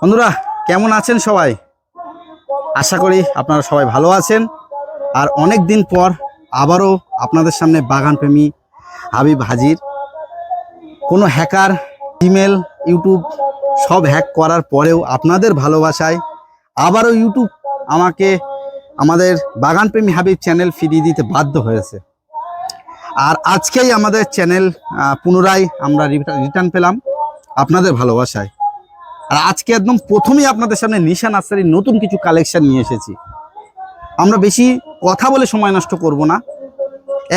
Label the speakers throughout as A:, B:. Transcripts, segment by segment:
A: বন্ধুরা, কেমন আছেন সবাই? আশা করি আপনারা সবাই ভালো আছেন। আর অনেক দিন পর আবারও আপনাদের সামনে বাগান প্রেমী হাবিব হাজির। কোনো হ্যাকার, ইমেল, ইউটিউব সব হ্যাক করার পরেও আপনাদের ভালোবাসায় আবারও ইউটিউব আমাকে আমাদের বাগান প্রেমী হাবিব চ্যানেল ফিরিয়ে দিতে বাধ্য হয়েছে। আর আজকেই আমাদের চ্যানেল পুনরায় আমরা রিটার্ন পেলাম আপনাদের ভালোবাসায়। আর আজকে একদম প্রথমেই আপনাদের সামনে নিশা নার্সারির নতুন কিছু কালেকশন নিয়ে এসেছি। আমরা বেশি কথা বলে সময় নষ্ট করব না।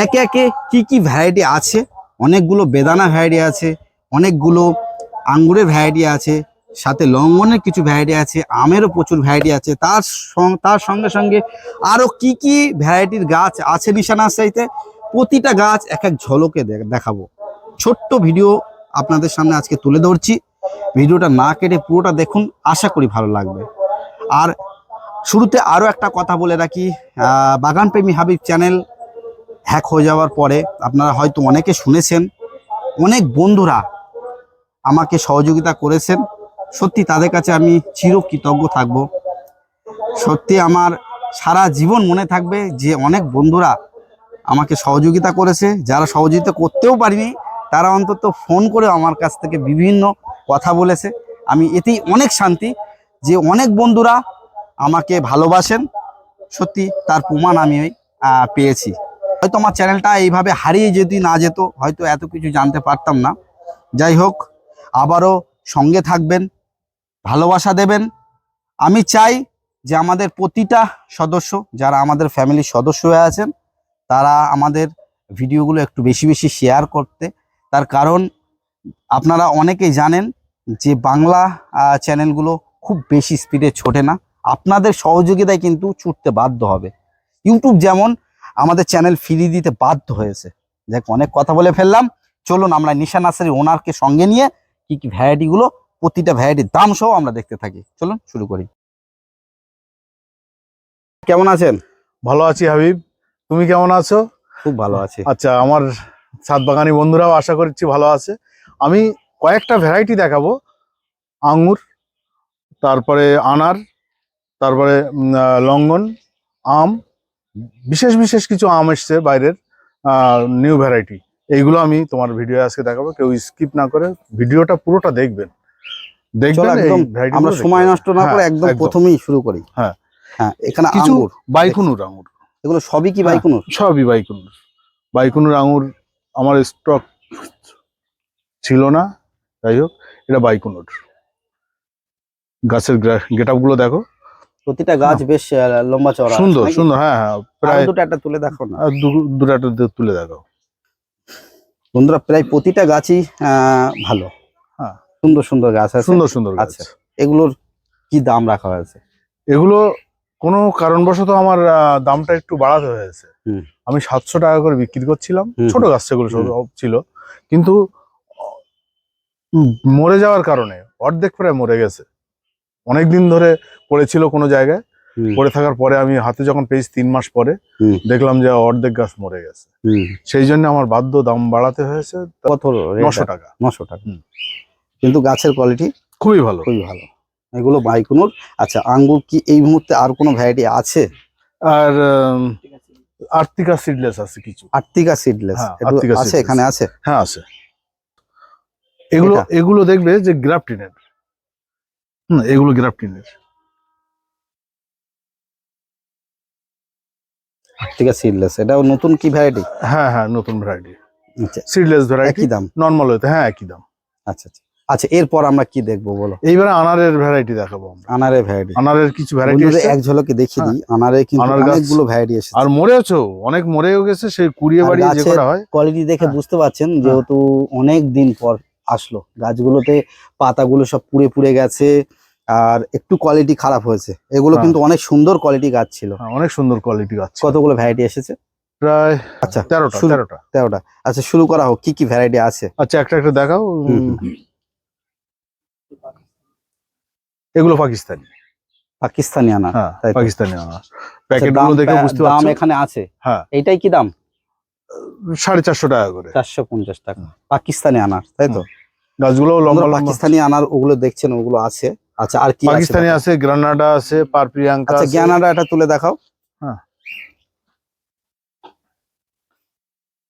A: একে একে কি কি ভ্যারাইটি আছে, অনেকগুলো বেদানা ভ্যারাইটি আছে, অনেকগুলো আঙ্গুরের ভ্যারাইটি আছে, সাথে লঙ্ঘনের কিছু ভ্যারাইটি আছে, আমেরও প্রচুর ভ্যারাইটি আছে। তার তার সঙ্গে সঙ্গে আরও কি কি ভ্যারাইটির গাছ আছে নিশা নার্সারিতে প্রতিটা গাছ এক এক ঝলকে দেখাবো। ছোট্ট ভিডিও আপনাদের সামনে আজকে তুলে ধরছি। ভিডিওটা না কেটে পুরোটা দেখুন, আশা করি ভালো লাগবে। আর শুরুতে আরও একটা কথা বলে রাখি বাগানপ্রেমী হাবিব চ্যানেল হ্যাক হয়ে যাওয়ার পরে আপনারা হয়তো অনেকে শুনেছেন, অনেক বন্ধুরা আমাকে সহযোগিতা করেছেন। সত্যি তাদের কাছে আমি চিরকৃতজ্ঞ থাকব। সত্যি আমার সারা জীবন মনে থাকবে যে অনেক বন্ধুরা আমাকে সহযোগিতা করেছে। যারা সহযোগিতা করতেও পারিনি, তারা অন্তত ফোন করে আমার কাছ থেকে বিভিন্ন কথা বলেছে। আমি এতেই অনেক শান্তি যে অনেক বন্ধুরা আমাকে ভালোবাসেন। সত্যি তার প্রমাণ আমি পেয়েছি। হয়তো আমার চ্যানেলটা এইভাবে হারিয়ে যদি না যেত, হয়তো এত কিছু জানতে পারতাম না। যাই হোক, আবারও সঙ্গে থাকবেন, ভালোবাসা দেবেন। আমি চাই যে আমাদের প্রতিটা সদস্য, যারা আমাদের ফ্যামিলির সদস্য হয়ে আছেন, তারা আমাদের ভিডিওগুলো একটু বেশি বেশি শেয়ার করতে। তার কারণ আপনারা অনেকেই জানেন যে বাংলা চ্যানেলগুলো খুব বেশি স্পিডে ছোটে না। আপনাদের সহযোগিতায় কিন্তু ছুটতে বাধ্য হবে। ইউটিউব যেমন আমাদের চ্যানেল ফিরিয়ে দিতে বাধ্য হয়েছে। দেখ অনেক কথা বলে ফেললাম। চলুন আমরা নিশা নার্সারি ওনারকে সঙ্গে নিয়ে কি কি ভ্যারাইটিগুলো প্রতিটা ভ্যারাইটির দাম সহ আমরা দেখতে থাকি। চলুন শুরু করি। কেমন আছেন?
B: ভালো আছি হাবিব। তুমি কেমন আছো?
A: খুব ভালো আছি।
B: আচ্ছা আমার সাত বাগানি বন্ধুরাও আশা করছি ভালো আছে। আমি কয়েকটা ভ্যারাইটি দেখাবো। আঙ্গুর তারপরে আনার তারপরে লঙ্গন আম বিশেষ বিশেষ কিছু আম এসছে বাইরের নিউ ভ্যারাইটি এইগুলো আমি তোমার ভিডিও আজকে দেখাবো। কেউ স্কিপ না করে ভিডিওটা পুরোটা দেখবেন। দেখবেন
A: আমরা সময় নষ্ট না
B: হ্যাঁ,
A: করে একদম। প্রথমেই শুরু করি।
B: হ্যাঁ।
A: হ্যাঁ এখানে
B: কিছু বাইকুনুর আঙুর
A: এগুলো সবই কি
B: হ্যাঁ।
A: বাইকুনুর
B: সবই বাইকুনুর। বাইকুনুর আঙুর আমার স্টক ছিল না। যাই হোক এটা বাইকুনুর গাছের গেটগুলো দেখো।
A: প্রতিটা গাছ বেশ লম্বা চওড়া আছে,
B: সুন্দর সুন্দর হ্যাঁ হ্যাঁ প্রায়
A: দুটো একটা তুলে দেখো না।
B: দুটো একটা তুলে দেখো
A: বন্ধুরা প্রায় প্রতিটা গাছই ভালো।
B: হ্যাঁ।
A: সুন্দর সুন্দর গাছ আছে।
B: সুন্দর সুন্দর গাছ।
A: আচ্ছা। এগুলোর কি দাম রাখা হয়েছে?
B: এগুলো কোনো কারণবশত আমার দামটা একটু বাড়াতে হয়েছে। আমি সাতশো টাকা করে বিক্রি করছিলাম। ছোট গাছ সেগুলো ছিল। কিন্তু মরে যাওয়ার কারণে অর্ধেক প্রায় মরে গেছে। অনেক দিন ধরে পড়েছিল কোনো জায়গায়। পড়ে থাকার পরে আমি হাতে যখন পেয়েছি তিন মাস পরে। দেখলাম যে অর্ধেক গাছ মরে গেছে। সেই জন্য আমার বাধ্য দাম বাড়াতে হয়েছে
A: কত
B: নশো টাকা।
A: নশো টাকা। কিন্তু গাছের কোয়ালিটি
B: খুবই ভালো।
A: খুবই ভালো। এগুলো বাইকুনুর। আচ্ছা আঙ্গুর কি এই মুহূর্তে আর কোনো ভ্যারাইটি আছে?
B: আর উম, আর্টিকা সিডলেস আছে কিছু।
A: আর্টিকা সিডলেস
B: হ্যাঁ,
A: আছে এখানে আছে?
B: হ্যাঁ আছে। এগুলো এগুলো দেখবে যে গ্রাফটিনের। হুম এগুলো গ্রাফটিনের।
A: আর্টিকা সিডলেস এটাও নতুন কি ভ্যারাইটি
B: হ্যাঁ হ্যাঁ নতুন ভ্যারাইটি
A: আচ্ছা।
B: সিডলেস ভ্যারাইটি
A: একই দাম?
B: নর্মাল হতে হ্যাঁ একই দাম।
A: আচ্ছা আচ্ছা। আচ্ছা এরপর আমরা কি দেখব বলো?
B: এইবারে আনারের ভ্যারাইটি দেখাবো আমরা।
A: আনারে ভ্যারাইটি
B: আনারের কিছু ভ্যারাইটি
A: বন্ধুদের এক ঝলকে দেখিয়ে দিই। আনারে কিন্তু অনেকগুলো ভ্যারাইটি এসেছে।
B: আর মরেওছো? অনেক মরেও গেছে সেই কুড়িয়ে বাড়িয়ে যে করা হয়।
A: কোয়ালিটি দেখে
B: হ্যাঁ।
A: বুঝতে পারছেন যেহেতু অনেক দিন পর আসলো। গাছগুলোতে পাতাগুলো সব পুড়ে পুড়ে গেছে আর একটু কোয়ালিটি খারাপ হয়েছে। এগুলো
B: হ্যাঁ।
A: কিন্তু অনেক সুন্দর কোয়ালিটি গাছ ছিল।
B: হ্যাঁ, অনেক সুন্দর কোয়ালিটি গাছ
A: কতগুলো ভ্যারাইটি এসেছে?
B: প্রায়
A: আচ্ছা
B: তেরোটা তেরোটা।
A: তেরোটা। আচ্ছা শুরু করা হোক কি কি ভ্যারাইটি আছে?
B: আচ্ছা একটা একটা দেখাও। এগুলো পাকিস্তানি।
A: পাকিস্তানি আনা।
B: হ্যাঁ পাকিস্তানি আনার
A: আচ্ছা,
B: প্যাকেটগুলো দেখে
A: পা-
B: বুঝতে
A: দাম এখানে আছে।
B: হ্যাঁ।
A: এইটাই কি দাম?
B: সাড়ে চারশো টাকা করে।
A: চারশো পঞ্চাশ টাকা। পাকিস্তানি আনার তাই তো?
B: গাছগুলো লম্বা
A: পাকিস্তানি আনার ওগুলো দেখছেন ওগুলো আছে। আচ্ছা আর কি আছে
B: পাকিস্তানি আছে গ্রানাডা আছে পারপ্রিয়াঙ্কা
A: আচ্ছা জ্ঞানারা এটা তুলে দেখাও।
B: হ্যাঁ।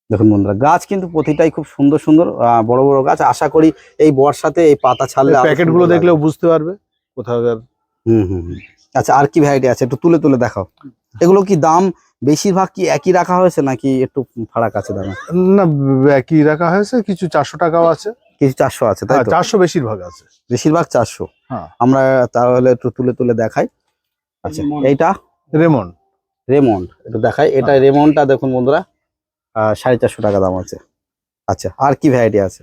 A: দেখুন বন্ধুরা গাছ কিন্তু প্রতিটাই খুব সুন্দর সুন্দর বড় বড় গাছ। আশা করি এই বর্ষাতে এই পাতা ছাড়লে আরও
B: প্যাকেটগুলো
A: লাগবে।
B: দেখলেও বুঝতে পারবে
A: হুম হুম হুম। আচ্ছা আর কি ভ্যারাইটি আছে? একটু তুলে তুলে দেখাও। এগুলো কি দাম বেশিরভাগ কি একই রাখা হয়েছে নাকি একটু ফারাক আছে দামে?
B: না একই রাখা হয়েছে কিছু চারশো টাকাও আছে।
A: কিছু চারশো আছে তাই
B: হ্যাঁ চারশো বেশিরভাগ আছে।
A: বেশিরভাগ চারশো।
B: হ্যাঁ।
A: আমরা তাহলে একটু তুলে তুলে দেখাই। আচ্ছা এইটা?
B: রেমন।
A: রেমন্ড একটু দেখাই। এটা
B: হ্যাঁ।
A: রেমন্ডটা দেখুন বন্ধুরা সাড়ে চারশো টাকা দাম আছে। আচ্ছা আর কি ভ্যারাইটি আছে?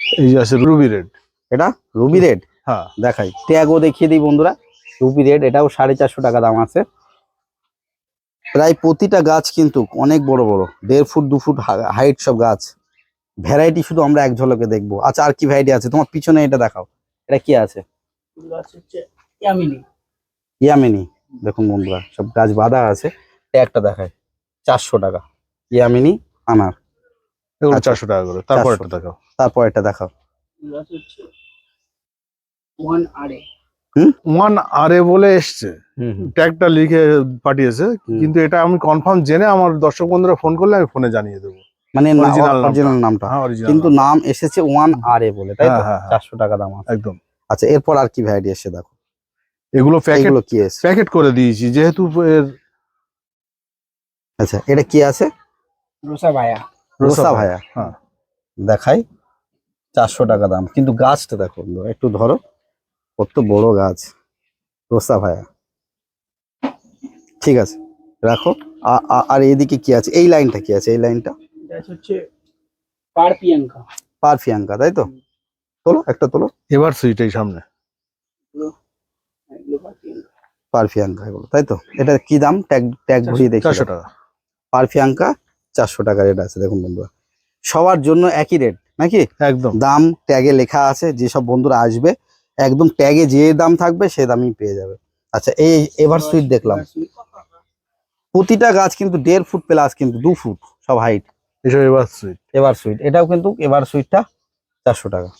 B: এই যে আছে রুবি রেড
A: এটা? রুবি রেড
B: হ্যাঁ।
A: দেখাই। ট্যাগও দেখিয়ে দিই বন্ধুরা। রুবি রেড এটাও সাড়ে চারশো টাকা দাম আছে। প্রায় প্রতিটা গাছ কিন্তু অনেক বড় বড় দেড় ফুট দু ফুট হাইট সব গাছ। ভ্যারাইটি শুধু আমরা এক ঝলকে দেখব। আচ্ছা আর কি ভ্যারাইটি আছে? তোমার পিছনে এটা দেখাও। এটা কি আছে? ইয়ামিনি। দেখুন বন্ধুরা সব গাছ বাঁধা আছে। একটা দেখায় চারশো টাকা। ইয়ামিনি আনার। আচ্ছা।
B: চারশো টাকা করে। তারপর
A: 400
B: একটা দেখাও।
A: তারপর এটা দেখাও।
B: ওয়ান আর এ বলে এসছে।
A: হুম হুম।
B: ট্যাগটা লিখে পাঠিয়েছে। কিন্তু এটা আমি কনফার্ম জেনে আমার দর্শক বন্ধুরা ফোন করলে আমি ফোনে জানিয়ে দেবো।
A: মানে। অরিজিনাল নামটা।
B: হ্যাঁ
A: কিন্তু নাম এসেছে ওয়ান আর এ বলে তাই তো?
B: হ্যাঁ, হ্যাঁ।
A: চারশো টাকা দাম
B: একদম।
A: আচ্ছা এরপর আর কি ভ্যারাইটি এসে দেখো?
B: এগুলো প্যাকেট
A: এগুলো কি এসে
B: প্যাকেট করে দিয়েছি যেহেতু এর
A: আচ্ছা এটা কি আছে?
C: রোসা ভায়া
A: রোসা ভায়া
B: হ্যাঁ।
A: দেখাই। চারশো টাকা দাম। কিন্তু গাছটা দেখো একটু ধরো। কত বড় গাছ। রোসা ভায়া ঠিক আছে রাখো। আর এদিকে কি আছে? এই লাইনটা কি আছে? এই লাইনটা?
C: হচ্ছে
A: পারফিয়াঙ্কা তাই তো? তোলো একটা তোলো।
B: এবার সুইট এই সামনে।
C: এগুলো পার
A: পারফিয়াঙ্কা এগুলো তাই তো? এটা কি দাম? ট্যাগ ট্যাগ ঘুরিয়ে দেখি।
B: চারশো টাকা।
A: পারফিয়াঙ্কা চারশো টাকা রেট আছে দেখুন বন্ধুরা। সবার জন্য একই রেট নাকি?
B: একদম।
A: দাম ট্যাগে লেখা আছে যেসব বন্ধুরা আসবে একদম ট্যাগে যে দাম থাকবে সে দামই পেয়ে যাবে। আচ্ছা এই এভার সুইট দেখলাম। প্রতিটা গাছ কিন্তু দেড় ফুট প্লাস কিন্তু দু ফুট সব হাইট
B: এসব এবার সুইট
A: এভার সুইট এটাও কিন্তু এভার সুইটটা চারশো টাকা।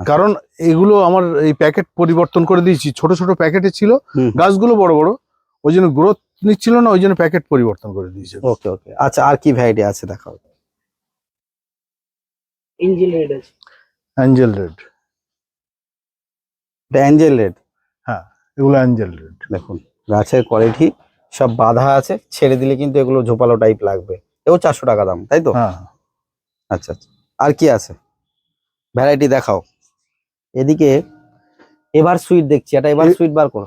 B: কারণ এগুলো আমার এই প্যাকেট পরিবর্তন করে দিয়েছি। ছোট ছোট প্যাকেটে ছিল গাছগুলো বড় বড়। ওই জন্য গ্রোথ নিচ্ছিল না ওই জন্য প্যাকেট পরিবর্তন করে দিয়েছে।
A: ওকে ওকে আচ্ছা আর কি ভ্যারাইটি আছে দেখাও।
C: এঞ্জেল রেড আছে।
B: অ্যাঞ্জেল রেড
A: এটা অ্যাঞ্জেল রেড
B: এগুলো অ্যাঞ্জেল রেড
A: দেখুন গাছের কোয়ালিটি সব বাঁধা আছে ছেড়ে দিলে কিন্তু এগুলো ঝোপালো টাইপ লাগবে। এও চারশো টাকা দাম তাই তো?
B: হ্যাঁ।
A: আচ্ছা আচ্ছা। আর কি আছে? ভ্যারাইটি দেখাও। এদিকে এবার সুইট দেখছি এটা এবার সুইট বার করো।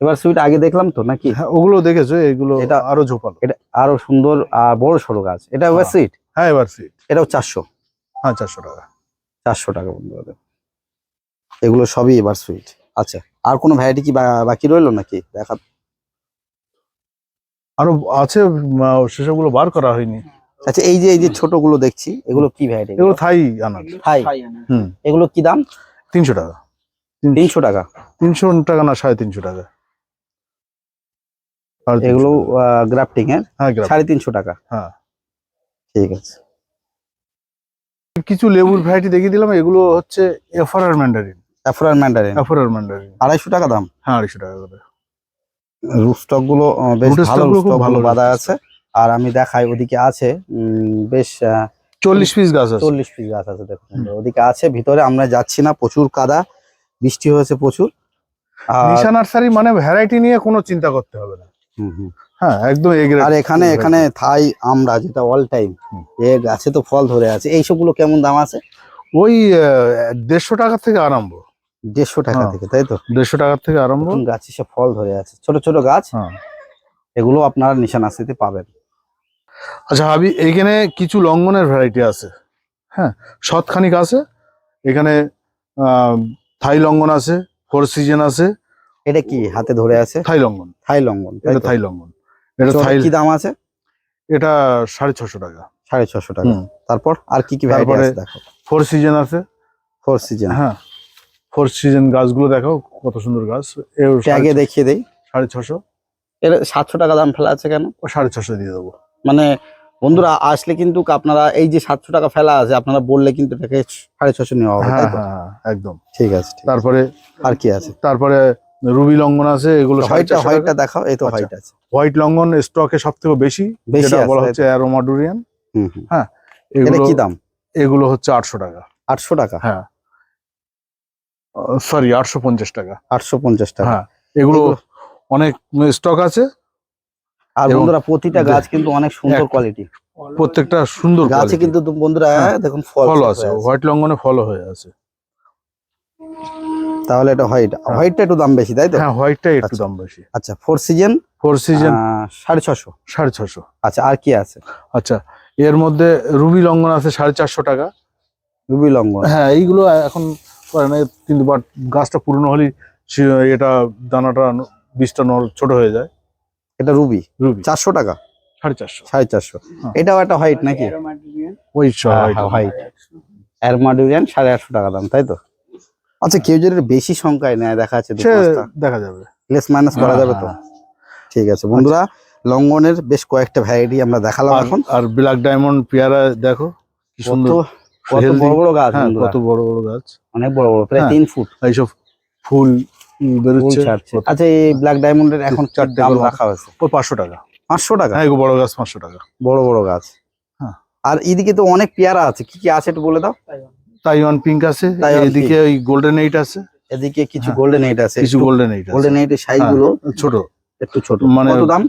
A: এবার সুইট আগে দেখলাম তো নাকি?
B: হ্যাঁ ওগুলো দেখেছ? এগুলো
A: এটা-
B: আরও ঝোপালো।
A: এটা আরও সুন্দর আর বড় সড়ো গাছ। এটা এবার
B: হ্যাঁ।
A: সুইট
B: হ্যাঁ এবার সুইট
A: এটাও চারশো।
B: হ্যাঁ চারশো টাকা।
A: চারশো টাকা বন্ধুরা এগুলো সবই এবার সুইট আচ্ছা আর কোনো ভ্যারাইটি কি বা- বাকি রইল নাকি? দেখা
B: আরও আছে সেসবগুলো বার করা হয়নি।
A: আচ্ছা এই যে এই যে ছোটগুলো দেখছি এগুলো কি ভ্যারাইটি
B: এগুলো থাই আনার
A: হাই।
B: হুম।
A: এগুলো কি দাম?
B: তিনশো টাকা।
A: তিনশো টাকা।
B: তিনশো টাকা না সাড়ে তিনশো টাকা। সাড়ে তিনশো
A: এগুলো গ্রাফটিং এর?
B: হ্যাঁ।
A: সাড়ে তিনশো টাকা।
B: হ্যাঁ।
A: ঠিক আছে।
B: কিছু লেবুর ভ্যারাইটি দেখিয়ে দিলাম এগুলো হচ্ছে এফারার ম্যান্ডারিন
A: অ্যাফ্রান ম্যান্ডারিন
B: এফারার ম্যান্ডারিন
A: আড়াইশো টাকা দাম?
B: হ্যাঁ আড়াইশো টাকা করে
A: রুস্টকগুলো বেশ ভালো রুস্টক
B: ভালো
A: বাঁধা আছে। আর আমি দেখাই ওদিকে আছে বেশ
B: চল্লিশ পিস গাছ আছে।
A: চল্লিশ পিস গাছ আছে দেখুন। ওদিকে আছে ভিতরে আমরা যাচ্ছি না প্রচুর কাদা বৃষ্টি হয়েছে প্রচুর। আর
B: নিশা নার্সারি মানে ভ্যারাইটি নিয়ে কোনো চিন্তা করতে হবে না।
A: হুম, হুম।
B: হ্যাঁ একদম
A: আর এখানে এখানে থাই আমরা যেটা অল টাইম। এ গাছে তো ফল ধরে আছে। এইসবগুলো কেমন দাম আছে?
B: ওই দেড়শো টাকা থেকে আরম্ভ।
A: দেড়শো টাকা
B: হ্যাঁ।
A: থেকে তাই তো?
B: দেড়শো টাকার থেকে আরম্ভ?
A: গাছে সব ফল ধরে আছে ছোট ছোট গাছ
B: হ্যাঁ।
A: এগুলো আপনারা নিশান আসতে পাবেন।
B: আচ্ছা ভাবি এইখানে কিছু লঙ্ঘনের ভ্যারাইটি আছে। হ্যাঁ সৎখানিক আছে। এখানে থাই লঙ্ঘন আছে ফোর সিজন আছে।
A: এটা কি হাতে ধরে আছে?
B: থাই লঙ্ঘন
A: থাই লঙ্ঘন
B: এটা থাই লঙ্ঘন এটা থাই
A: কি দাম আছে?
B: এটা সাড়ে ছশো টাকা।
A: সাড়ে ছশো টাকা। তারপর আর কি কি ভ্যারাইটি আছে দেখো?
B: ফোর সিজন আছে।
A: ফোর সিজন
B: হ্যাঁ। ফোর সিজন গাছগুলো দেখো কত সুন্দর গাছ। ছশো-
A: দেখিয়ে দেই।
B: সাড়ে ছশো।
A: এর সাতশো টাকা দাম ফেলা আছে কেন?
B: ও সাড়ে ছশো দিয়ে দেবো।
A: মানে বন্ধুরা আসলে কিন্তু আপনারা এই যে সাতশো টাকা ফেলা আছে আপনারা বললে কিন্তু এটাকে সাড়ে ছশো নেওয়া হবে
B: হ্যাঁ হ্যাঁ হ্যাঁ, একদম।
A: ঠিক আছে
B: তারপরে
A: আর কি আছে?
B: তারপরে রুবি লঙ্ঘন আছে এগুলো
A: হোয়াইটটা হোয়াইটটা দেখাও এই তো
B: আচ্ছা।
A: হোয়াইট আছে।
B: হোয়াইট লঙ্ঘন স্টকে সব থেকে বেশি যেটা বলা হচ্ছে অ্যারোমাডুরিয়ান
A: এটা
B: এগুলো
A: কি দাম?
B: এগুলো হচ্ছে আটশো টাকা।
A: আটশো টাকা?
B: হ্যাঁ। সরি আটশো পঞ্চাশ টাকা।
A: আটশো পঞ্চাশ টাকা।
B: হ্যাঁ এগুলো অনেক স্টক আছে।
A: আর বন্ধুরা প্রতিটা গাছ কিন্তু অনেক সুন্দর কোয়ালিটি
B: প্রত্যেকটা সুন্দর
A: গাছে কিন্তু বন্ধুরা
B: হ্যাঁ,
A: দেখুন ফল
B: আছে হোয়াইট লঙ্ঘনে ফলো হয়ে আছে।
A: তাহলে এটা হোয়াইট।
B: হ্যাঁ।
A: হোয়াইটটা একটু দাম বেশি তাই তো?
B: হ্যাঁ হোয়াইটটাই একটু
A: আচ্ছা।
B: দাম বেশি।
A: আচ্ছা ফোর সিজন
B: ফোর সিজন
A: সাড়ে ছশো।
B: সাড়ে ছশো।
A: আচ্ছা আর কি আছে?
B: আচ্ছা এর মধ্যে রুবি লঙ্ঘন আছে সাড়ে চারশো টাকা।
A: রুবি লঙ্ঘন।
B: হ্যাঁ এইগুলো এখন করে না কিন্তু বাট গাছটা পুরনো হলেই এটা দানাটা বীজটা নর- ছোট হয়ে যায়।
A: এটা রুবি?
B: রুবি।
A: চারশো টাকা?
B: সাড়ে চারশো।
A: সাড়ে চারশো।
B: হ্যাঁ।
A: এটাও একটা হোয়াইট নাকি?
B: ওই
A: হোয়াইট অ্যারমাডুরিয়ান সাড়ে আটশো টাকা দাম তাই তো? আচ্ছা কেউ যদি বেশি সংখ্যায় নেয় দেখা যাচ্ছে
B: দেখা যাবে।
A: প্লেস মাইনাস করা
B: হ্যাঁ,
A: যাবে তো?
B: হ্যাঁ।
A: ঠিক আছে বন্ধুরা লঙ্ঘনের বেশ কয়েকটা ভ্যারাইটি আমরা দেখালাম এখন।
B: আর ব্ল্যাক ডায়মন্ড পেয়ারা দেখো কি সুন্দর।
A: কত বড় বড় গাছ
B: হ্যাঁ কত বড় বড় গাছ।
A: অনেক বড় বড় প্রায়
B: হ্যাঁ।
A: তিন ফুট।
B: এইসব ফুল বেরোচ্ছে
A: আচ্ছা এই ব্ল্যাক ডায়মন্ডের এখন চার
B: চারটে
A: রাখা হয়েছে।
B: ওই পাঁচশো টাকা।
A: পাঁচশো টাকা?
B: হ্যাঁ বড় গাছ পাঁচশো টাকা।
A: বড় বড় গাছ।
B: হ্যাঁ।
A: আর এদিকে তো অনেক পেয়ারা আছে। কি কি আছে একটু বলে দাও।
B: তাইওয়ান পিঙ্ক আছে এদিকে ওই গোল্ডেন এইট আছে।
A: এদিকে কিছু। গোল্ডেন এইট আছে।
B: কিছু গোল্ডেন এইট
A: গোল্ডেন এইটের
B: সাইজগুলো ছোট।
A: একটু ছোট।
B: মানে
A: কত দাম?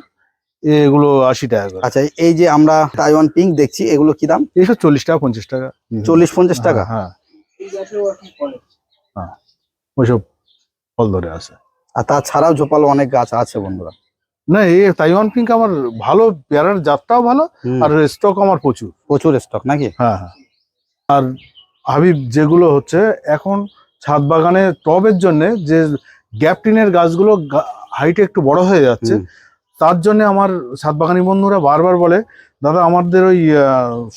B: এগুলো আশি টাকা করে।
A: আচ্ছা এই যে আমরা তাইওয়ান পিঙ্ক দেখছি এগুলো কি দাম?
B: এইসব চল্লিশ টাকা পঞ্চাশ টাকা।
A: চল্লিশ পঞ্চাশ টাকা?
B: হ্যাঁ।
C: এখন ফল
B: ওইসব ফল ধরে আছে।
A: আর তাছাড়াও ঝোপালো অনেক গাছ আছে বন্ধুরা।
B: না এই তাইওয়ান পিঙ্ক আমার ভালো পেয়ারার জাতটাও ভালো আর স্টক আমার প্রচুর।
A: প্রচুর স্টক নাকি?
B: হ্যাঁ হ্যাঁ। আর হাবিব যেগুলো হচ্ছে এখন ছাদ বাগানে টবের জন্য যে গ্যাপটিনের গাছগুলো হাইটে একটু বড় হয়ে যাচ্ছে তার জন্য আমার ছাদ বাগানি বন্ধুরা বারবার বলে দাদা আমাদের ওই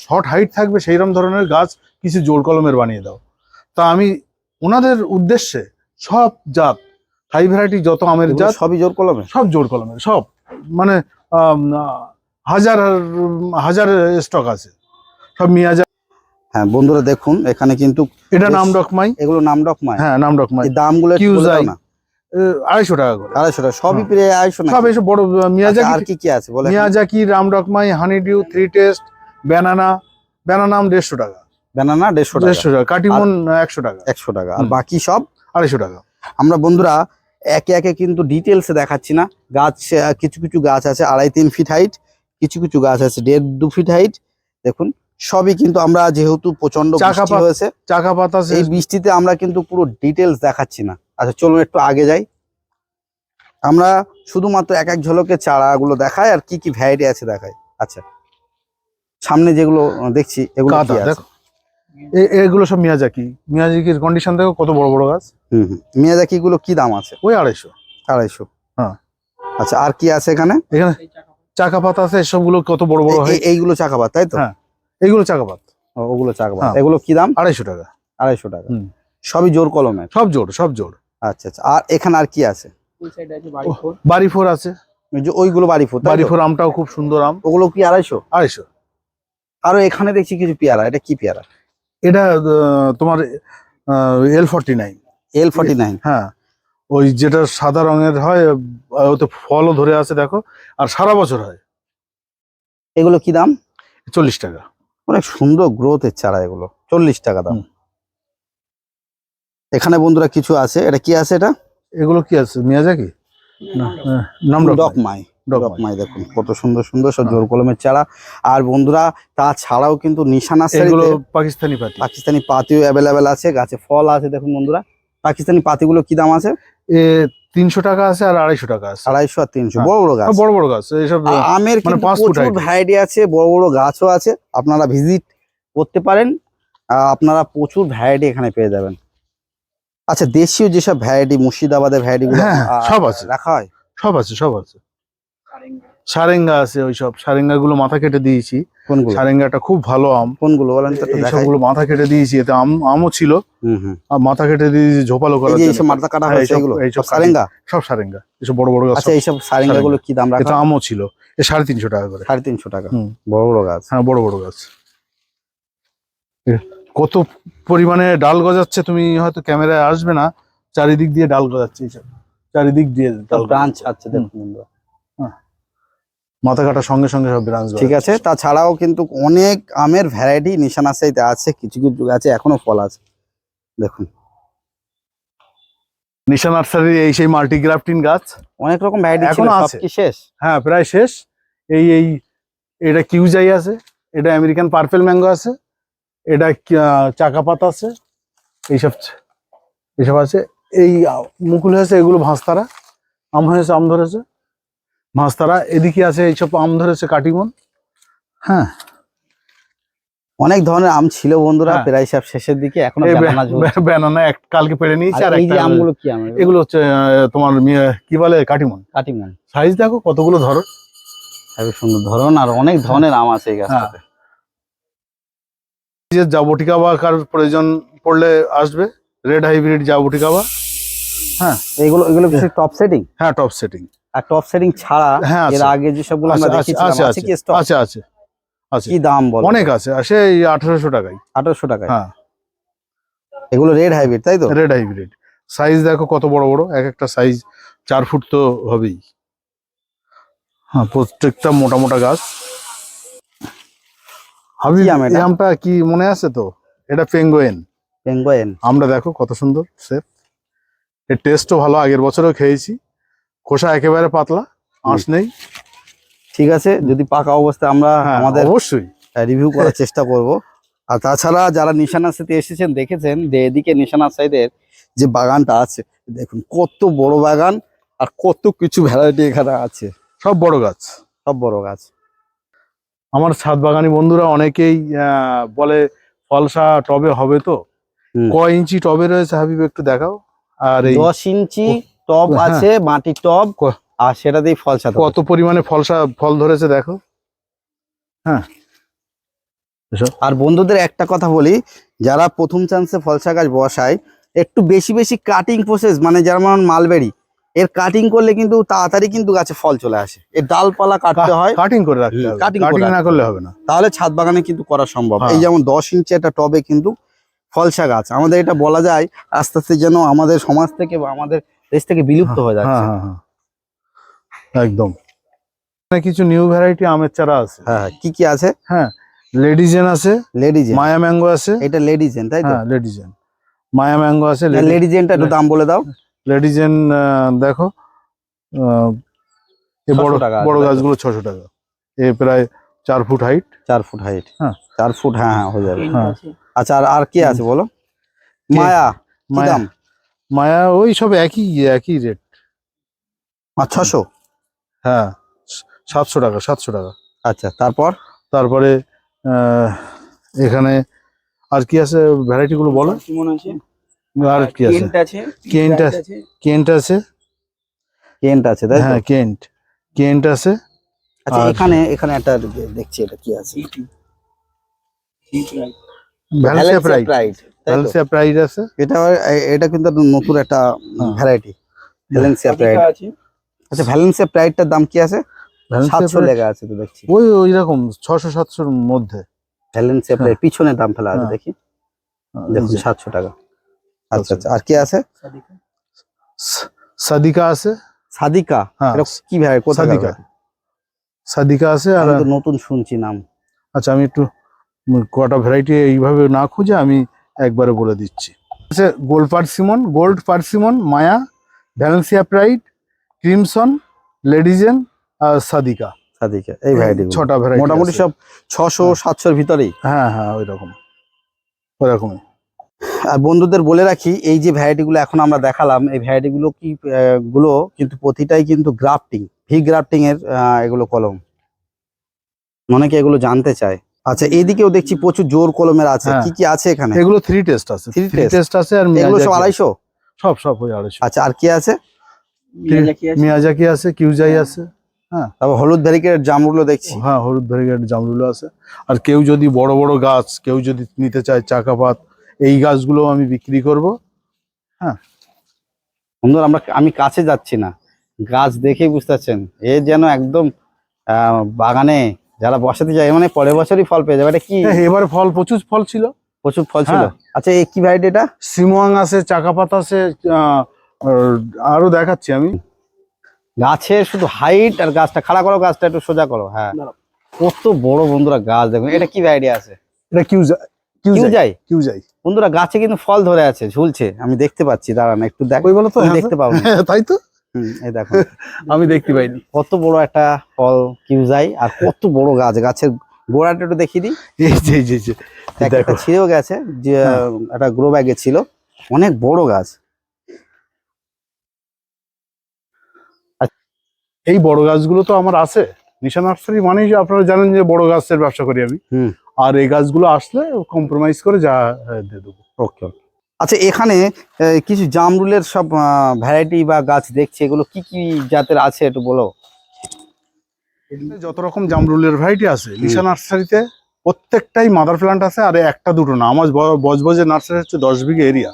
B: শর্ট হাইট থাকবে সেইরকম ধরনের গাছ কিছু জোর কলমের বানিয়ে দাও। তা আমি ওনাদের উদ্দেশ্যে সব জাত হাই ভ্যারাইটি যত আমের জাত
A: সবই জোর কলমে?
B: সব জোর কলমে সব। মানে হাজার হাজার স্টক আছে। সব মিয়াজা
A: হ্যাঁ বন্ধুরা দেখুন এখানে কিন্তু
B: এটা নাম ডকমাই
A: এগুলো নাম ডকমাই
B: হ্যাঁ নাম ডকমাই
A: দামগুলো
B: কিউজাই।
A: না।
B: আড়াইশো টাকা করে।
A: আড়াইশো টাকা সবই
B: হ্যাঁ।
A: প্রায় আড়াইশো
B: সব এসব বড় আহ,
A: আর
B: মিয়াজাকি
A: কি কি আছে বলে
B: মিয়াজাকি রাম ডকমাই honeydew three taste banana ব্যানানাম দেড়শো টাকা।
A: ব্যানানা দেড়শো
B: দেড়শো টাকা কাটিমন একশো টাকা।
A: একশো টাকা। আর বাকি সব
B: আড়াইশো টাকা।
A: আমরা বন্ধুরা একে একে কিন্তু ডিটেলসে দেখাচ্ছি না। গাছ কিছু কিছু গাছ আছে আড়াই তিন ফিট হাইট কিছু কিছু গাছ আছে দেড় দু ফিট হাইট দেখুন সবই কিন্তু আমরা যেহেতু
B: প্রচণ্ড
A: বৃষ্টি হয়েছে
B: চাকা পাতা
A: এই বৃষ্টিতে আমরা কিন্তু পুরো ডিটেলস দেখাচ্ছি না। আচ্ছা চলুন একটু আগে যাই। আমরা শুধুমাত্র এক এক ঝলকে চারাগুলো দেখায় আর কি কি ভ্যারাইটি আছে দেখায় আচ্ছা সামনে যেগুলো দেখছি এগুলো কি আছে?
B: এগুলো সব মিয়াজাকি। মিয়াজাকির কন্ডিশন দেখো কত বড় বড় গাছ।
A: হুম হুম। মিয়াজাকি গুলো কি দাম আছে?
B: ওই আড়াইশো।
A: আড়াইশো।
B: হ্যাঁ।
A: আচ্ছা আর কি আছে এখানে?
B: এখানে
C: চাকা
B: চাকা পাতা আছে এসবগুলো কত বড় বড় হয়।
A: এই- এইগুলো চাকাবাদ তাই তো?
B: হ্যাঁ। এইগুলো চাকা পাত।
A: ওগুলো চাকাবাদ
B: হ্যাঁ।
A: এগুলো কি দাম?
B: আড়াইশো টাকা।
A: আড়াইশো টাকা।
B: হুম।
A: সবই জোর কলমে
B: সব জোর সব জোর।
A: আচ্ছা আচ্ছা। আর এখানে আর কি
C: আছে? বাড়ি ফোর
B: আছে
A: যে ওইগুলো বাড়ি ফুট
B: বাড়ি ফোর আমটাও খুব সুন্দর আম।
A: ওগুলো কি আড়াইশো?
B: আড়াইশো।
A: আরও এখানে দেখছি কিছু পেয়ারা। এটা কি পেয়ারা?
B: এটা তোমার L forty nine
A: L forty nine
B: হ্যাঁ। ওই যেটা সাদা রঙের হয় ওতে ফলও ধরে আছে দেখো। আর সারা বছর হয়।
A: এগুলো কি দাম?
B: চল্লিশ টাকা।
A: অনেক সুন্দর গ্রোথের চারা এগুলো। চল্লিশ টাকা দাম। এখানে বন্ধুরা কিছু আছে? এটা কি আছে এটা?
B: এগুলো কি আছে? মিয়াজাকি? না হ্যাঁ, নাম
A: ডকমাই
B: ডকমাই
A: দেখুন কত সুন্দর সুন্দর সব
B: হ্যাঁ।
A: জোর কলমের চারা। আর বন্ধুরা তাছাড়াও কিন্তু নিশানা
B: এগুলো পাকিস্তানি পাতি।
A: পাকিস্তানি পাতিও অ্যাভেলেবেল আছে গাছে ফল আছে দেখুন বন্ধুরা। পাকিস্তানি পাতিগুলো কি দাম আছে?
B: এ তিনশো টাকা আছে আর আড়াইশো টাকা আছে।
A: আড়াইশো আর তিনশো
B: হ্যাঁ।
A: বড় বড় গাছ।
B: বড় বড় গাছ এইসব
A: আমের
B: মানে
A: প্রচুর ভ্যারাইটি আছে বড় বড় গাছও আছে আপনারা ভিজিট করতে পারেন। আপনারা প্রচুর ভ্যারাইটি এখানে পেয়ে যাবেন। আচ্ছা দেশীয় যেসব ভ্যারাইটি মুর্শিদাবাদের ভ্যারাইটি
B: হ্যাঁ, সব আছে।
A: রাখা হয়?
B: সব আছে সব আছে। সারেঙ্গা আছে ওইসব। সারেঙ্গা গুলো মাথা কেটে দিয়েছি।
A: কোনগুলো?
B: সারেঙ্গাটা খুব ভালো আম।
A: কোনগুলো বলেন তো একটু
B: মাথা কেটে দিয়েছি এতে আম আমও ছিল। আর মাথা কেটে দিয়েছি ঝোপালো
A: এই
B: করার
A: এইসব মাথা কাটা
B: হ্যাঁ,
A: হয়েছে এগুলো?
B: এইসব
A: সব সারেঙ্গা।
B: সব সারেঙ্গা। এসব বড় বড় গাছ
A: আচ্ছা এইসব সারেঙ্গা। গুলো কি দাম
B: এটা
A: রাখা? হয়?
B: আমও ছিল। এ সাড়ে তিনশো টাকা করে।
A: সাড়ে তিনশো টাকা।
B: হুম।
A: বড় বড় গাছ?
B: হ্যাঁ বড় বড় গাছ। কত পরিমাণে ডাল গজাচ্ছে তুমি হয়তো ক্যামেরায় আসবে না। চারিদিক দিয়ে ডাল গজাচ্ছে এইসব। চারিদিক দিয়ে ডাল
A: ব্রাঞ্চ। আছে দেখুন।
B: মাথা কাটার সঙ্গে সঙ্গে সব ব্রাঞ্চ
A: ঠিক আছে তাছাড়াও কিন্তু অনেক আমের ভ্যারাইটি নিশানা সাইতে আছে কিছু কিছু গাছে এখনও ফল আছে। দেখুন।
B: নিশা নার্সারির এই সেই মাল্টি গ্রাফটিন গাছ।
A: অনেক রকম ভ্যারাইটি এখনও
B: আছে।
A: কি শেষ?
B: হ্যাঁ প্রায় শেষ। এই এই এটা কিউজাই আছে এটা আমেরিকান পার্পেল ম্যাঙ্গো আছে এটা চাকা পাতা আছে এইসব এইসব আছে। এই মুকুল হয়েছে এগুলো ভাঁজতারা আম হয়েছে আম ধরেছে। ভাঁজতারা এদিকে আছে এইসব আম ধরেছে কাটিমন। হ্যাঁ।
A: অনেক ধরনের আম ছিল বন্ধুরা
B: হ্যাঁ।
A: প্রায় সব শেষের দিকে
B: এখনও
A: ব্যানানা
B: এক কালকে পেরে নিয়েছি
A: আর এই যে আমগুলো কি আম এগুলো?
B: হচ্ছে তোমার কি বলে কাটিমন?
A: কাটিমন।
B: সাইজ দেখো কতগুলো ধরো।
A: খুবই সুন্দর ধরন আর অনেক ধরনের আম আছে এই গাছটাতে।
B: যে জাবটিকা বা কারোর প্রয়োজন পড়লে আসবে রেড হাইব্রিড জাবটিকা বা
A: হ্যাঁ। এগুলো এগুলো টপ সেটিং
B: হ্যাঁ টপ সেটিং
A: আর টপ সেটিং ছাড়া
B: হ্যাঁ,
A: এর আগে যে সবগুলো আমরা দেখেছিলাম
B: আছে
A: কি স্টক
B: আছে আছে আছে।
A: কি দাম বল?
B: অনেক আছে এই আঠারোশো টাকায়।
A: আঠারোশো টাকায়?
B: হ্যাঁ।
A: এগুলো রেড হাইব্রিড তাই তো?
B: রেড হাইব্রিড সাইজ দেখো কত বড় বড় এক একটা সাইজ চার ফুট তো হবেই। হ্যাঁ প্রত্যেকটা মোটা মোটা গাছ।
A: আম
B: আমটা কি মনে আছে তো? এটা পেঙ্গোয়েন
A: পেঙ্গুয়েন
B: আমরা দেখো কত সুন্দর সেফ এর টেস্টও ভালো আগের বছরও খেয়েছি। খোসা একেবারে পাতলা আঁশ নেই।
A: ঠিক আছে যদি পাকা অবস্থায় আমরা
B: হ্যাঁ
A: আমাদের
B: অবশ্যই।
A: রিভিউ করার চেষ্টা করব। আর তাছাড়া যারা নিশানার সাথে এসেছেন দেখেছেন যে এদিকে নিশানার সাইডের যে বাগানটা আছে দেখুন কত বড় বাগান আর কত কিছু ভ্যারাইটি এখানে আছে।
B: সব বড় গাছ।
A: সব বড় গাছ।
B: আমার ছাদ বাগানি বন্ধুরা অনেকেই আহ, বলে ফলসা টবে হবে তো। কয় ইঞ্চি টবে রয়েছে হাবিব একটু দেখাও। আর এই
A: দশ ইঞ্চি টব
B: হ্যাঁ।
A: আছে মাটির টব আর সেটা দিয়ে ফল সাথে
B: কত পরিমাণে ফলসা ফল ধরেছে দেখো। হ্যাঁ।
A: আর বন্ধুদের একটা কথা বলি যারা প্রথম চান্সে ফলসা গাছ বসায় একটু বেশি বেশি কাটিং প্রসেস মানে যেমন মালবেরি এর কাটিং করলে কিন্তু তাড়াতাড়ি কিন্তু গাছে ফল চলে আসে। এর ডালপালা কাটতে হয়।
B: কাটিং করে রাখতে হবে। কাটিং না করলে হবে না।
A: তাহলে ছাদ বাগানে কিন্তু করা সম্ভব।
B: হ্যাঁ।
A: এই যেমন দশ ইঞ্চি একটা টবে কিন্তু ফলসা গাছ আমাদের এটা বলা যায় আস্তে আস্তে যেন আমাদের সমাজ থেকে বা আমাদের দেশ থেকে বিলুপ্ত হয়ে
B: হ্যাঁ
A: যাচ্ছে।
B: হ্যাঁ হ্যাঁ। একদম। কিছু নিউ ভ্যারাইটি আমের চারা আছে।
A: হ্যাঁ হ্যাঁ। কি কি আছে?
B: হ্যাঁ লেডিজেন আছে
A: লেডিজেন
B: মায়া ম্যাঙ্গো আছে।
A: এটা লেডিজেন তাই তো?
B: হ্যাঁ লেডিজেন মায়া ম্যাঙ্গো আছে
A: লেডিজেনটা একটু দাম বলে দাও।
B: লেডিজেন দেখো আহ, এ
A: 600
B: বড়
A: টাকা
B: বড় গাছগুলো ছশো টাকা। এ প্রায় চার ফুট হাইট
A: চার ফুট হাইট
B: হ্যাঁ।
A: চার ফুট হ্যাঁ হ্যাঁ হয়ে যাবে।
B: হ্যাঁ।
A: আচ্ছা আর আর কি আছে বলো? মায়া
B: মায়া। মায়া ওই সব একই একই রেট
A: আর ছশো?
B: হ্যাঁ সাতশো টাকা সাতশো টাকা।
A: আচ্ছা তারপর?
B: তারপরে এখানে আর কি আছে? ভ্যারাইটি গুলো বলো। আর কি আছে?
C: কেন্ট আছে
B: কেন্ট আছে। কেন্ট আছে।
A: কেন্ট আছে তাই
B: হ্যাঁ কেন্ট কেন্ট আছে।
A: আচ্ছা এখানে এখানে একটা দেখছি এটা কি আছে।
B: Valencia pride? ভ্যালেন্সিয়া প্রাইড আছে।
A: এটা এটা কিন্তু নতুন একটা
B: হ্যাঁ।
A: ভ্যারাইটি ভ্যালেন্সিয়া প্রাইড
C: আছে?
A: আচ্ছা ভ্যালেন্সিয়া প্রাইডটার দাম কি আছে?
B: ভ্যালেন্সিয়া
A: সাতশো লেখা আছে তো দেখছি।
B: ওই ওই রকম ছশো সাতশোর মধ্যে।
A: ভ্যালেন্সিয়া
B: হ্যাঁ।
A: প্রাইড পিছনে দাম ফেলা আছে
B: হ্যাঁ।
A: দেখি।
B: এই
A: দেখুন সাতশো টাকা। আচ্ছা আচ্ছা আর কি আছে?
C: সাদিকা।
B: আছে।
A: সাদিকা?
B: হ্যাঁ।
A: এটা কি ভ্যারাইটি কোথা
B: সাদিকা। সাদিকা আছে আর
A: নতুন শুনছি নাম।
B: আচ্ছা আমি একটু কটা ভ্যারাইটি এইভাবে না খুঁজে আমি একবারে বলে দিচ্ছি। আছে গোল্ড পার্সিমন গোল্ড পার্সিমন মায়া ভ্যালেন্সিয়া প্রাইড ক্রিমসন লেডিজেন আর সাদিকা।
A: সাদিকা এই ভ্যারাইটি
B: ছটা ভ্যারাইটি
A: মোটামুটি সব ছশো সাতশোর ভিতরেই?
B: হ্যাঁ হ্যাঁ ওই রকম ওই রকমই
A: আর বন্ধুদের বলে রাখি এই যে ভ্যারাইটি গুলো এখন আমরা দেখালাম এই ভ্যারাইটি গুলো কি গুলো কিন্তু প্রতিটাই কিন্তু গ্রাফটিং ভি গ্রাফটিং এর আহ, এগুলো কলম। অনেকে এগুলো জানতে চায়? আচ্ছা এইদিকেও দেখছি প্রচুর জোর কলমের আছে।
B: হ্যাঁ।
A: কি কি আছে এখানে?
B: এগুলো থ্রি টেস্ট আছে। থ্রি? টেস্ট আছে আর
A: এগুলো সব আড়াইশো?
B: সব সব ওই আড়াইশো।
A: আচ্ছা আর কি আছে?
C: মিয়াজাকি আছে?
B: কিউজাই আছে।
A: তারপর হলুদ ভ্যারিকেটের জামগুলো দেখছি।
B: হ্যাঁ হলুদ ভেরিগেট জামরুল আছে। আর কেউ যদি বড় বড় গাছ কেউ যদি নিতে চায় চাকাপাত এই গাছগুলো আমি বিক্রি করব।
A: বন্ধুরা আমরা আমি কাছে যাচ্ছি না। গাছ দেখেই বুঝতে পারছেন। এ যেন একদম বাগানে যারা বসাতে যায় মানে পরের বছরই ফল পেয়ে যাবে। এটা কি?
B: হ্যাঁ, এবারে ফল প্রচুর ফল ছিল।
A: প্রচুর ফল ছিল।
B: হ্যাঁ।
A: আচ্ছা এই কি ভ্যারাইটি এটা?
B: সিমোয়াং আছে চাকা পাতা আছে আরও দেখাচ্ছি আমি।
A: গাছের শুধু হাইট আর গাছটা খাড়া করো গাছটা একটু সোজা করো। হ্যাঁ। কত বড় বন্ধুরা গাছ দেখুন। এটা কি ভ্যারাইটি আছে?
B: এটা
A: কিউ
B: কিউজাই
A: যাই
B: কিউজাই।
A: বন্ধুরা গাছে কিন্তু ফল ধরে আছে ঝুলছে। আমি দেখতে পাচ্ছি দাঁড়ান একটু দেখ।
B: ওই বলো তো হ্যাঁ,
A: দেখতে
B: পাবো তাই তো।
A: এই দেখো।
B: আমি দেখতে পাইনি।
A: কত বড় একটা ফল কিউ কিউজাই আর কত বড় গাছ গাছের গোড়াটা একটু দেখিয়ে দিই।
B: যে এই যে,
A: একটা ছিঁড়েও গেছে যে
B: হ্যাঁ।
A: একটা গ্রো ব্যাগে ছিল। অনেক বড় গাছ।
B: এই বড় গাছগুলো তো আমার আছে। নিশা নার্সারি মানেই যে আপনারা জানেন যে বড় গাছের ব্যবসা করি আমি।
A: হুম।
B: আর এই গাছগুলো আসলে কম্প্রোমাইজ করে যা হ্যাঁ, দিয়ে দেবো।
A: ওকে ওকে আচ্ছা এখানে কিছু জামরুলের সব ভ্যারাইটি বা গাছ দেখছি এগুলো কি কি জাতের আছে একটু বলো?
B: যত রকম জামরুলের ভ্যারাইটি আছে নিশা নার্সারিতে প্রত্যেকটাই মাদার প্লান্ট আছে আর একটা দুটো না। আমার ব- বজবজের নার্সারি হচ্ছে দশ বিঘে এরিয়া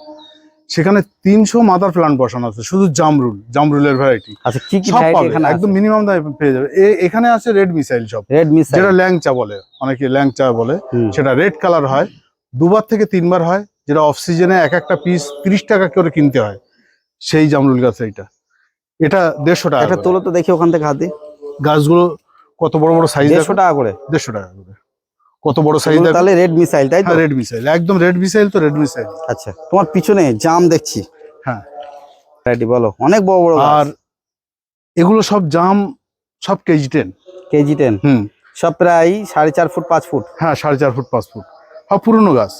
B: সেখানে তিনশো মাদার প্লান্ট বসানো আছে শুধু জামরুল জামরুলের ভ্যারাইটি
A: আচ্ছা কি কি এখানে
B: একদম মিনিমাম দামে পেয়ে যাবে। এখানে আছে রেড মিসাইল সব
A: রেড মিস
B: যেটা ল্যাংচা বলে অনেকে ল্যাংচা বলে সেটা রেড কালার হয় দুবার থেকে তিনবার হয় যেটা অফ সিজনে এক একটা পিস তিরিশ টাকা করে কিনতে হয় সেই জামরুল গাছ এইটা। এটা দেড়শো টাকা করে।
A: তোলো তো দেখি ওখান থেকে হাতে
B: গাছগুলো কত বড় বড় সাইজ
A: দেড়শো টাকা করে।
B: দেড়শো টাকা করে। কত বড় সাইজ
A: তাহলে রেড মিসাইল তাই তো?
B: হ্যাঁ রেড মিসাইল একদম রেড মিসাইল তো রেড মিসাইল
A: আচ্ছা তোমার পিছনে জাম দেখছি।
B: হ্যাঁ।
A: ভ্যারাইটি বলো। অনেক বড় বড়
B: আর এগুলো সব জাম সব কেজি টেন
A: কেজি টেন
B: হুম।
A: সব প্রায় সাড়ে চার ফুট পাঁচ ফুট।
B: হ্যাঁ সাড়ে চার ফুট পাঁচ ফুট। সব পুরনো গাছ।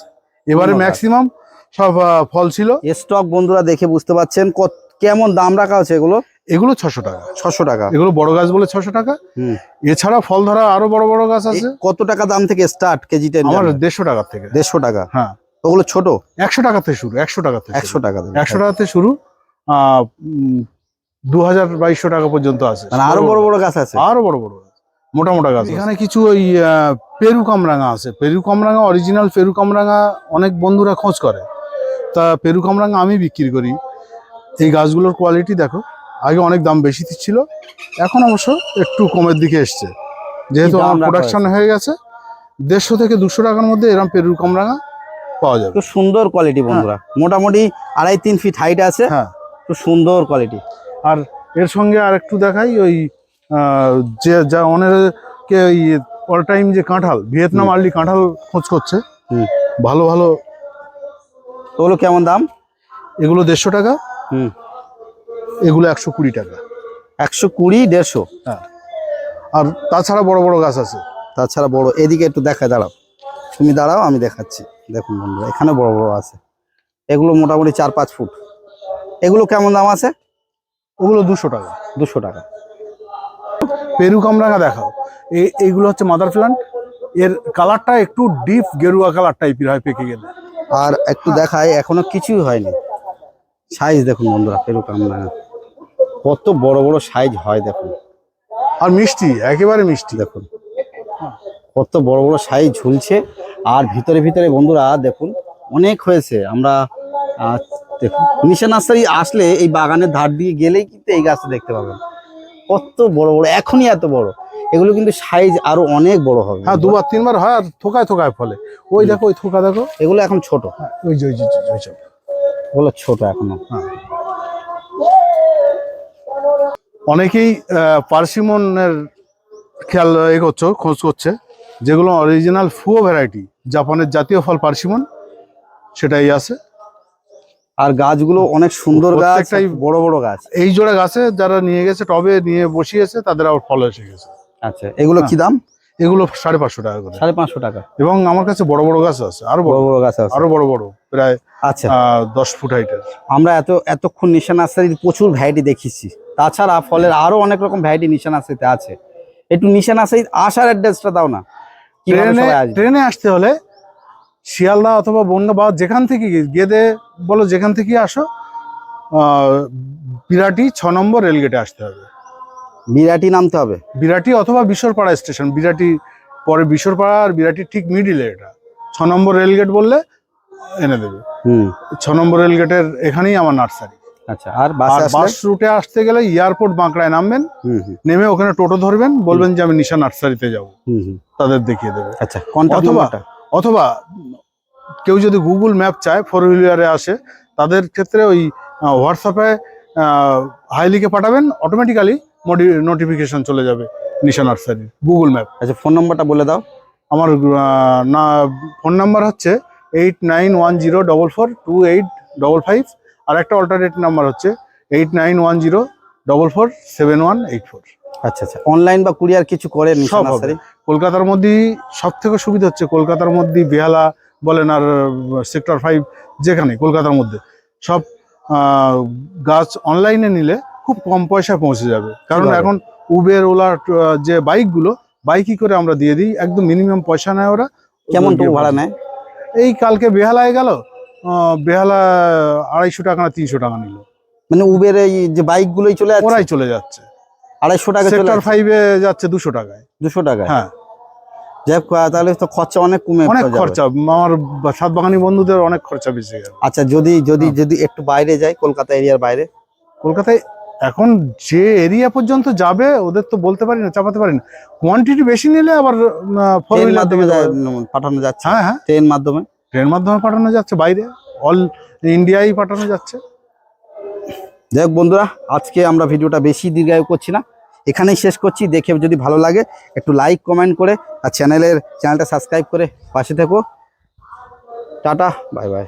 B: এবারে ম্যাক্সিমাম সব ফল ছিল।
A: স্টক বন্ধুরা দেখে বুঝতে পাচ্ছেন কত কেমন দাম রাখা আছে এগুলো?
B: এগুলো ছশো টাকা।
A: ছশো টাকা।
B: এগুলো বড় গাছ বলে ছশো টাকা। এছাড়া ফল ধরা আরও বড় বড় গাছ আছে।
A: কত টাকা দাম থেকে স্টার্ট কেজি টেন
B: আমার দেড়শো টাকা থেকে।
A: দেড়শো টাকা।
B: হ্যাঁ।
A: ওগুলো ছোট?
B: একশো টাকা থেকে শুরু একশো টাকা থেকে
A: একশো টাকা
B: একশো টাকা থেকে শুরু। আহ দু হাজার বাইশশো টাকা পর্যন্ত আছে।
A: মানে আরও বড় বড় গাছ আছে।
B: আরও বড় বড় গাছ। মোটা মোটা গাছ এখানে কিছু ওই পেরু কামরাঙা আছে। পেরু কামরাঙা অরিজিনাল পেরু কামরাঙা অনেক বন্ধুরা খোঁজ করে। তা পেরু কামরাঙা আমি বিক্রি করি। এই গাছগুলোর কোয়ালিটি দেখো আগে অনেক দাম বেশি ছিল এখন অবশ্য একটু কমের দিকে এসছে। যেহেতু আমার প্রোডাকশন হয়ে গেছে দেড়শো থেকে দুশো টাকার মধ্যে এরকম পেরু কামরাঙা পাওয়া যাবে।
A: খুব সুন্দর কোয়ালিটি বন্ধুরা। মোটামুটি আড়াই তিন ফিট হাইট আছে।
B: হ্যাঁ।
A: খুব সুন্দর কোয়ালিটি
B: আর এর সঙ্গে আর একটু দেখাই ওই যে যা অনেকে অল টাইম যে কাঁঠাল ভিয়েতনাম আর্লি কাঁঠাল খোঁজ করছে।
A: হুম।
B: ভালো ভালো।
A: তো ওগুলো কেমন দাম?
B: এগুলো দেড়শো টাকা।
A: হুম।
B: এগুলো একশো কুড়ি টাকা।
A: একশো কুড়ি দেড়শো?
B: আর তাছাড়া বড় বড় গাছ আছে।
A: তাছাড়া বড় এদিকে একটু দেখা দাঁড়াও। তুমি দাঁড়াও আমি দেখাচ্ছি। দেখুন বন্ধুরা এখানে বড় বড় আছে। এগুলো মোটামুটি চার পাঁচ ফুট। এগুলো কেমন দাম আছে?
B: ওগুলো দুশো টাকা।
A: দুশো টাকা।
B: পেরু কামরাঙা দেখাও। এ- এইগুলো হচ্ছে মাদার প্লান্ট এর কালারটা একটু ডিপ গেরুয়া কালার টাইপের হয় পেকে গেলে।
A: আর একটু দেখায় এখনও কিছুই হয়নি। সাইজ দেখুন বন্ধুরা পেরু কামরাঙা। কত বড় বড় সাইজ হয় দেখুন।
B: আর মিষ্টি একেবারে মিষ্টি।
A: দেখুন। কত বড় বড় সাইজ ঝুলছে। আর ভিতরে ভিতরে বন্ধুরা দেখুন অনেক হয়েছে। আমরা দেখুন নিশা নার্সারি আসলে এই বাগানের ধার দিয়ে গেলেই কিন্তু এই গাছটা দেখতে পাবেন। কত বড় বড় এখনই এত বড়। এগুলো কিন্তু সাইজ আরও অনেক বড় হবে।
B: হ্যাঁ দুবার তিনবার হয় আর থোকায় থোকায় ফলে। ওই দেখো ওই থোকা দেখো।
A: এগুলো এখন ছোট।
B: ওই যে ওই যে ওই যে,
A: এগুলো ছোট এখনও।
B: হ্যাঁ। অনেকেই পার্সিমনের খেয়াল এ করছ খোঁজ করছে যেগুলো অরিজিনাল ফুও ভ্যারাইটি জাপানের জাতীয় ফল পার্সিমন সেটাই আছে।
A: আর গাছগুলো অনেক সুন্দর গাছ বড় বড় গাছ।
B: এই জোড়া গাছে যারা নিয়ে গেছে টবে নিয়ে বসিয়েছে তাদের আবার ফল এসে গেছে।
A: আচ্ছা এগুলো কি দাম?
B: এগুলো সাড়ে পাঁচশো টাকা করে।
A: সাড়ে পাঁচশো টাকা।
B: এবং আমার কাছে বড় বড় গাছ আছে আরও বড়।
A: বড় গাছ আছে।
B: আরও বড় বড় প্রায়
A: আচ্ছা।
B: দশ ফুট হাইটের।
A: আমরা এত এতক্ষণ নিশা নার্সারির প্রচুর ভ্যারাইটি দেখিছি। তাছাড়া ফলের আরও অনেক রকম ভ্যারাইটি নিশা নার্সারিতে আছে। একটু নিশা নার্সারি আসার অ্যাড্রেসটা দাও না।
B: ট্রেনে ট্রেনে আসতে হলে শিয়ালদা অথবা বনগা বা যেখান থেকে গেদে বলো যেখান থেকে আসো বিরাটি ছ নম্বর রেলগেটে আসতে হবে।
A: বিরাটি নামতে হবে?
B: বিরাটি অথবা বিশ্বরপাড়া স্টেশন। বিরাটি পরে বিশ্বরপাড়া আর বিরাটির ঠিক মিডিলে এটা। ছ নম্বর রেলগেট বললে এনে দেবে।
A: হুম।
B: ছ নম্বর রেলগেটের এখানেই আমার নার্সারি।
A: আচ্ছা আর বাস
B: রুটে আসতে গেলে এয়ারপোর্ট বাঁকড়ায় নামবেন। নেমে ওখানে টোটো ধরবেন। বলবেন যে আমি নিশা নার্সারিতে যাব।
A: হুম হুম।
B: তাদের দেখিয়ে দেবে।
A: আচ্ছা
B: অথবা- অথবা কেউ যদি গুগল ম্যাপ চায় ফোর হুইলারে আসে তাদের ক্ষেত্রে ওই হোয়াটসঅ্যাপে হাই লিখে পাঠাবেন অটোমেটিক্যালি নোটিফিকেশন চলে যাবে নিশা নার্সারির গুগল ম্যাপ
A: আচ্ছা ফোন নাম্বারটা বলে দাও।
B: আমার না ফোন নাম্বার হচ্ছে eight nine one zero double four two eight double five আর একটা অল্টারনেট নাম্বার হচ্ছে eight nine one zero double four seven one eight four
A: আচ্ছা আচ্ছা। অনলাইন বা কুরিয়ার কিছু করে নিশা
B: সব। কলকাতার মধ্যেই সব থেকে সুবিধা হচ্ছে কলকাতার মধ্যে বেহালা বলেন আর সেক্টর ফাইভ যেখানে কলকাতার মধ্যে। সব গাছ অনলাইনে নিলে খুব কম পয়সায় পৌঁছে যাবে। কারণ এখন উবের ওলা ট- যে বাইকগুলো বাইকই করে আমরা দিয়ে দিই। একদম মিনিমাম পয়সা নেয় ওরা।
A: কেমন ভাড়া নেয়?
B: এই কালকে বেহালায় গেল বেহালা আড়াইশো টাকা না তিনশো টাকা নিল।
A: মানে উবের এই যে বাইকগুলোই চলে যাচ্ছে?
B: ওরাই চলে যাচ্ছে।
A: আড়াইশো টাকা
B: সেক্টর ফাইভে যাচ্ছে দুশো টাকায়।
A: দুশো টাকা
B: হ্যাঁ।
A: যাই তাহলে তো খরচা অনেক কমে
B: অনেক। খরচা। আমার বা- সাত বাগানি বন্ধুদের অনেক খরচা বেশি
A: আচ্ছা যদি যদি
B: হ্যাঁ।
A: যদি একটু বাইরে যায় কলকাতা এরিয়ার বাইরে?
B: কলকাতায় এখন যে এরিয়া পর্যন্ত যাবে ওদের তো বলতে পারি না চাপাতে পারি না। কোয়ান্টিটি বেশি নিলে আবার ফোর
A: ট্রেন মাধ্যমে পাঠানো যাচ্ছে?
B: হ্যাঁ হ্যাঁ।
A: ট্রেন মাধ্যমে?
B: ট্রেন মাধ্যমে পাঠানো যাচ্ছে বাইরে। অল ইন্ডিয়ায় পাঠানো যাচ্ছে।
A: যাই বন্ধুরা আজকে আমরা ভিডিওটা বেশি দীর্ঘায়ু করছি না। এখানেই শেষ করছি। দেখে যদি ভালো লাগে, একটু লাইক কমেন্ট করে আর চ্যানেলের চ্যানেলটা সাবস্ক্রাইব করে পাশে থেকো। Tata bye bye